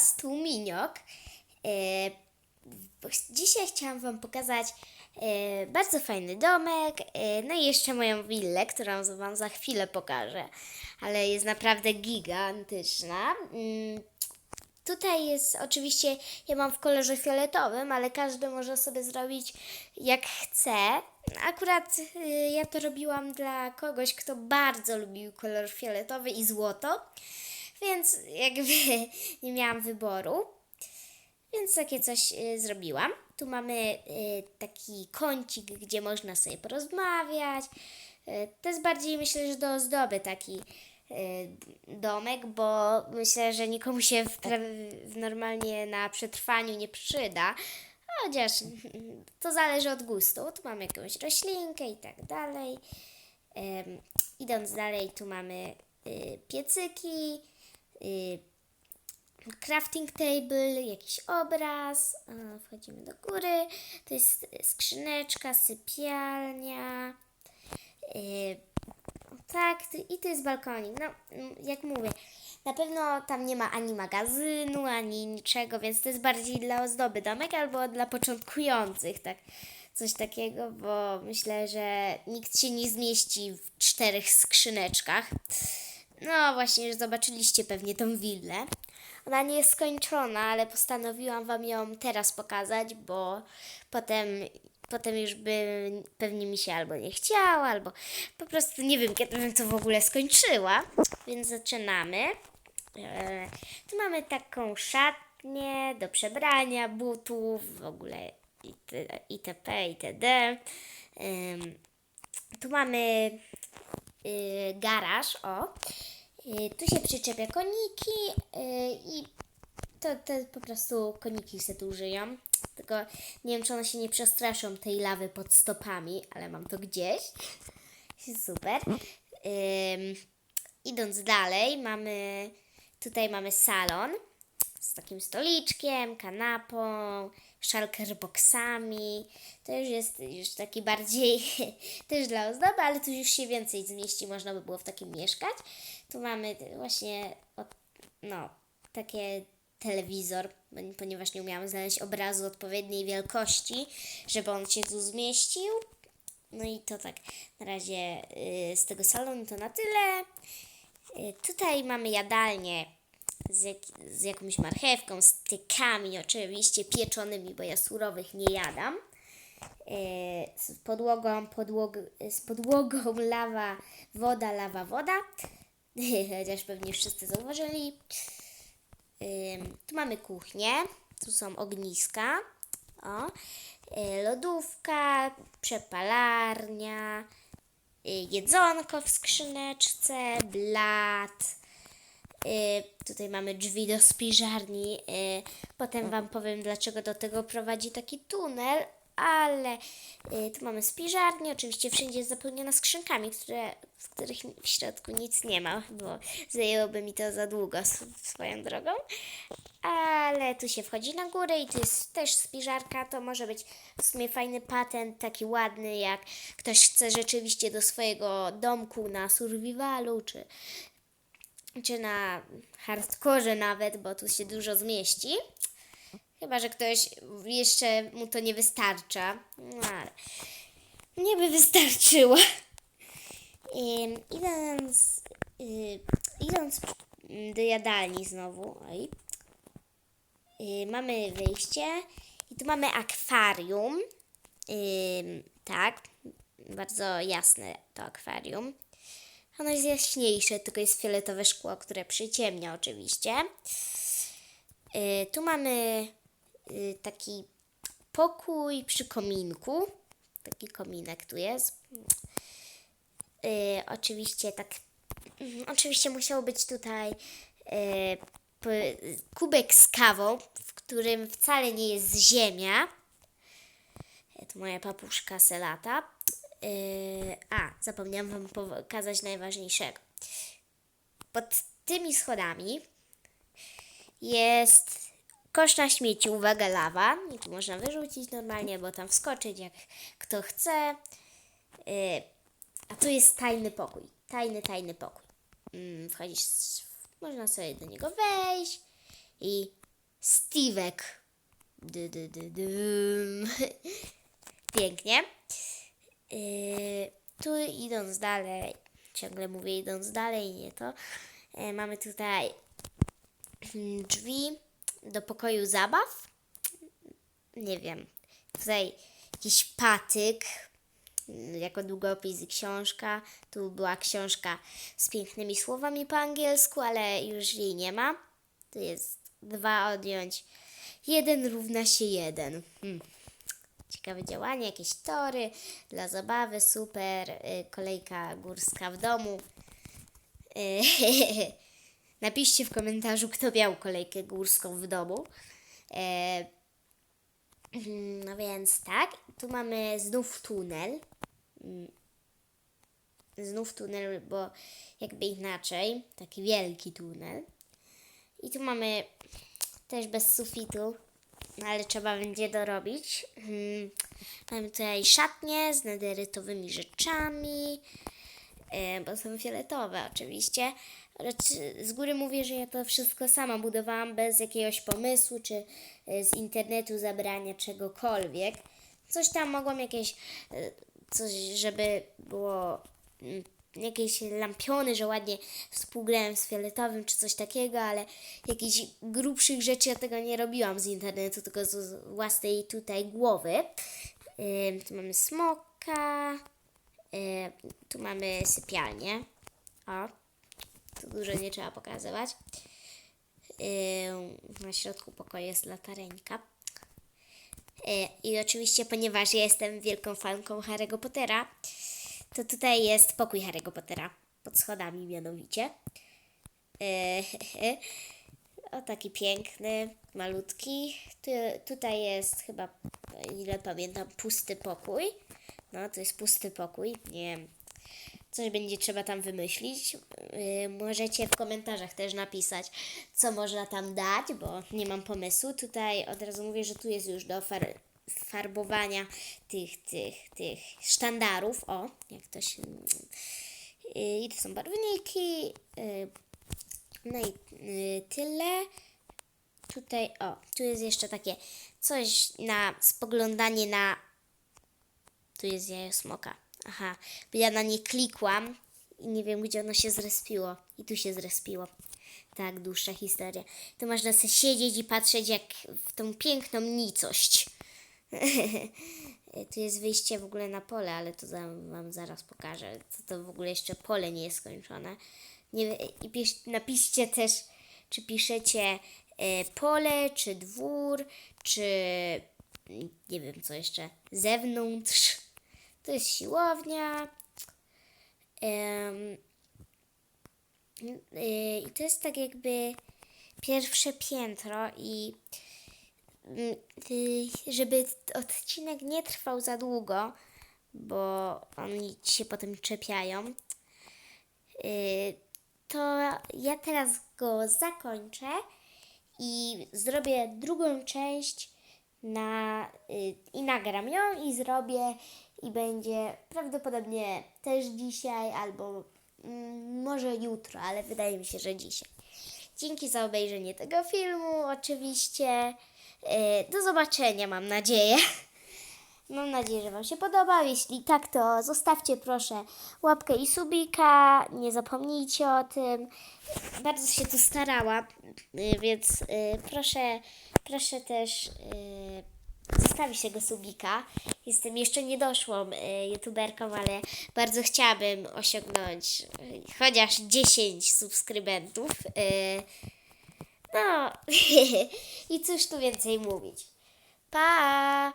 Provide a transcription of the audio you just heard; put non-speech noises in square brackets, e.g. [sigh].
Was, tu. E, dzisiaj chciałam Wam pokazać e, bardzo fajny domek, e, no i jeszcze moją willę, którą Wam za chwilę pokażę, ale jest naprawdę gigantyczna. Mm, Tutaj jest oczywiście, ja mam w kolorze fioletowym, ale każdy może sobie zrobić jak chce. Akurat y, ja to robiłam dla kogoś, kto bardzo lubił kolor fioletowy i złoto, więc jakby [laughs] nie miałam wyboru. Więc takie coś y, zrobiłam. Tu mamy y, taki kącik, gdzie można sobie porozmawiać. Y, to jest bardziej myślę, że do ozdoby taki domek, bo myślę, że nikomu się w, w normalnie na przetrwaniu nie przyda. Chociaż to zależy od gustu. Tu mamy jakąś roślinkę i tak dalej. Idąc dalej, tu mamy piecyki, crafting table, jakiś obraz. Wchodzimy do góry. To jest skrzyneczka, sypialnia. Yy, tak, i to jest balkonik. No, jak mówię, na pewno tam nie ma ani magazynu, ani niczego, więc to jest bardziej dla ozdoby domek albo dla początkujących, tak. Coś takiego, bo myślę, że nikt się nie zmieści w czterech skrzyneczkach. No właśnie, już zobaczyliście pewnie tą willę. Ona nie jest skończona, ale postanowiłam Wam ją teraz pokazać, bo potem, potem już by pewnie mi się albo nie chciało, albo po prostu nie wiem, kiedy bym to w ogóle skończyła. Więc zaczynamy. E, tu mamy taką szatnię do przebrania, butów, w ogóle it- itp. itd. Tu mamy y, garaż, o. Y, tu się przyczepia koniki y, i to, to po prostu koniki se tu żyją. Tylko nie wiem, czy one się nie przestraszą tej lawy pod stopami, ale mam to gdzieś. Super. Ym, idąc dalej, mamy tutaj mamy salon z takim stoliczkiem, kanapą, szalkerboxami. To już jest już taki bardziej [laughs] też dla ozdoby, ale tu już się więcej zmieści, można by było w takim mieszkać. Tu mamy właśnie o, no, takie telewizor, ponieważ nie umiałam znaleźć obrazu odpowiedniej wielkości, żeby on się tu zmieścił. No i to tak na razie y, z tego salonu to na tyle. Y, tutaj mamy jadalnię z, jak, z jakąś marchewką, z tykami oczywiście pieczonymi, bo ja surowych nie jadam. Y, z podłogą, podłog, z podłogą [laughs] lawa, woda, lawa, woda. [laughs] Chociaż pewnie wszyscy zauważyli. Tu mamy kuchnię, tu są ogniska, o, y, lodówka, przepalarnia, y, jedzonko w skrzyneczce, blat. Y, tutaj mamy drzwi do spiżarni. Y, potem Wam powiem, dlaczego do tego prowadzi taki tunel, ale y, tu mamy spiżarnię. Oczywiście wszędzie jest zapełniona skrzynkami, które, w których w środku nic nie ma, bo zajęłoby mi to za długo swoją drogą. Ale tu się wchodzi na górę i tu jest też spiżarka. To może być w sumie fajny patent, taki ładny, jak ktoś chce rzeczywiście do swojego domku na survivalu, czy czy na hardkorze nawet, bo tu się dużo zmieści. Chyba, że ktoś jeszcze mu to nie wystarcza. No ale mnie by wystarczyło. Ym, idąc, y, idąc do jadalni znowu, oj, y, mamy wyjście i tu mamy akwarium. Ym, tak, bardzo jasne to akwarium. Ono jest jaśniejsze, tylko jest fioletowe szkło, które przyciemnia oczywiście. Y, tu mamy y, taki pokój przy kominku. Taki kominek tu jest. Y, oczywiście tak. mm, Oczywiście musiał być tutaj kubek z kawą, w którym wcale nie jest ziemia. Tu moja papuszka selata. Yy, a, zapomniałam Wam pokazać najważniejszego. Pod tymi schodami jest kosz na śmieci, uwaga, lawa. I tu można wyrzucić normalnie, bo tam wskoczyć jak kto chce. Yy, a tu jest tajny pokój. Tajny, tajny pokój. Mm, wchodzisz, można sobie do niego wejść i dym. [laughs] Pięknie. Yy, tu idąc dalej, ciągle mówię idąc dalej, nie to. Yy, mamy tutaj drzwi do pokoju zabaw. Nie wiem. Tutaj jakiś patyk, jako długopis i książka. Tu była książka z pięknymi słowami po angielsku, ale już jej nie ma. Tu jest dwa odjąć. Jeden równa się jeden. Hmm. Ciekawe działanie, jakieś tory dla zabawy, super. Y, kolejka górska w domu. Y, [laughs] Napiszcie w komentarzu, kto miał kolejkę górską w domu. E, no więc tak, tu mamy znów tunel. Mm, Znów tunel, bo jakby inaczej, taki wielki tunel. I tu mamy też bez sufitu, ale trzeba będzie dorobić. Hmm, Mamy tutaj szatnie z nederytowymi rzeczami, e, bo są fioletowe oczywiście. Z góry mówię, że ja to wszystko sama budowałam bez jakiegoś pomysłu, czy e, z internetu zabrania czegokolwiek. Coś tam mogłam jakieś, e, coś, żeby było mm, jakieś lampiony, że ładnie współgrałem z fioletowym, czy coś takiego, ale jakichś grubszych rzeczy ja tego nie robiłam z internetu, tylko z- własnej tutaj głowy. Ym, tu mamy smoka, ym, tu mamy sypialnię. O, tu dużo nie trzeba pokazywać. Ym, na środku pokoju jest latareńka. Y, I oczywiście, ponieważ ja jestem wielką fanką Harry'ego Pottera, to tutaj jest pokój Harry'ego Pottera. Pod schodami mianowicie. Y, [laughs] o taki piękny, malutki. Tu, tutaj jest chyba, ile pamiętam, pusty pokój. No, to jest pusty pokój. Nie wiem, coś będzie trzeba tam wymyślić. Yy, możecie w komentarzach też napisać, co można tam dać, bo nie mam pomysłu. Tutaj od razu mówię, że tu jest już do far farbowania tych, tych, tych sztandarów. O, jak to się... I to są barwniki. Yy, no i yy, tyle. Tutaj, o, tu jest jeszcze takie coś na spoglądanie na. Tu jest jajo smoka. Aha, bo ja na nie klikłam i nie wiem, gdzie ono się zrespiło. I tu się zrespiło. Tak, dłuższa historia. To można sobie siedzieć i patrzeć jak w tą piękną nicość. [laughs] tu jest wyjście w ogóle na pole, ale to Wam zaraz pokażę. To, to w ogóle jeszcze pole nie jest skończone. Nie, I pisz, napiszcie też, czy piszecie e, pole, czy dwór, czy nie wiem co jeszcze, zewnątrz. To jest siłownia. Y, I to jest tak jakby pierwsze piętro i żeby t- odcinek nie trwał za długo, bo oni się potem czepiają, y, to ja teraz go zakończę i zrobię drugą część na, y, i nagram ją i zrobię i będzie prawdopodobnie też dzisiaj albo mm, może jutro, ale wydaje mi się, że dzisiaj. Dzięki za obejrzenie tego filmu oczywiście. Y, do zobaczenia mam nadzieję. [laughs] Mam nadzieję, że Wam się podobał. Jeśli tak, to zostawcie proszę łapkę i subika. Nie zapomnijcie o tym. Bardzo się tu starałam, y, więc y, proszę, proszę też zostawić tego subika. Jestem jeszcze niedoszłą youtuberką, ale bardzo chciałabym osiągnąć chociaż 10 subskrybentów. No [laughs] i cóż tu więcej mówić. Pa!